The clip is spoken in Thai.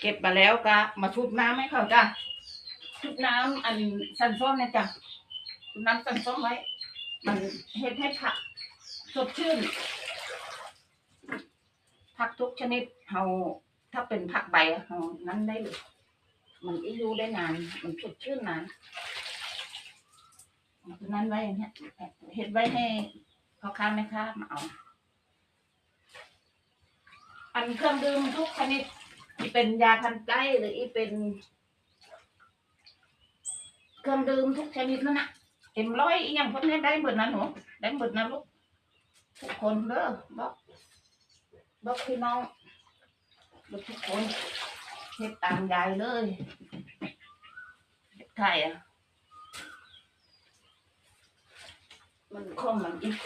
เก็บมาแล้วก็มาชุบน้ำให้เขาจ้ะชุบน้ำอันสันส้มเนี่ยจ้ะชุบน้ำสันส้มไว้ มันเฮ็ดให้ผักสดชื่น ผักทุกชนิดเฮาถ้าเป็นผักใบเฮานั้นได้เลยมันอายุได้นาน มันสดชื่นนานนั้นไว้อย่างเงี้ยเฮ็ดไว้ให้พ่อค้าแม่ค้ามาเอา อันเครื่องดื่มทุกชนิด ที่เป็นยาทันใจหรืออีเป็นเครื่องดื่มทุกชนิดนั่นนะเอ็มร้อยอหย่างพวกนี้ได้หมดนะหนูได้หมดนะลูกทุกคนเด้อบอกบอกพี่น้องบอกทุกคนเฮ็ดตามยายเลยเฮ็ดไข่อะมันคงมันอีก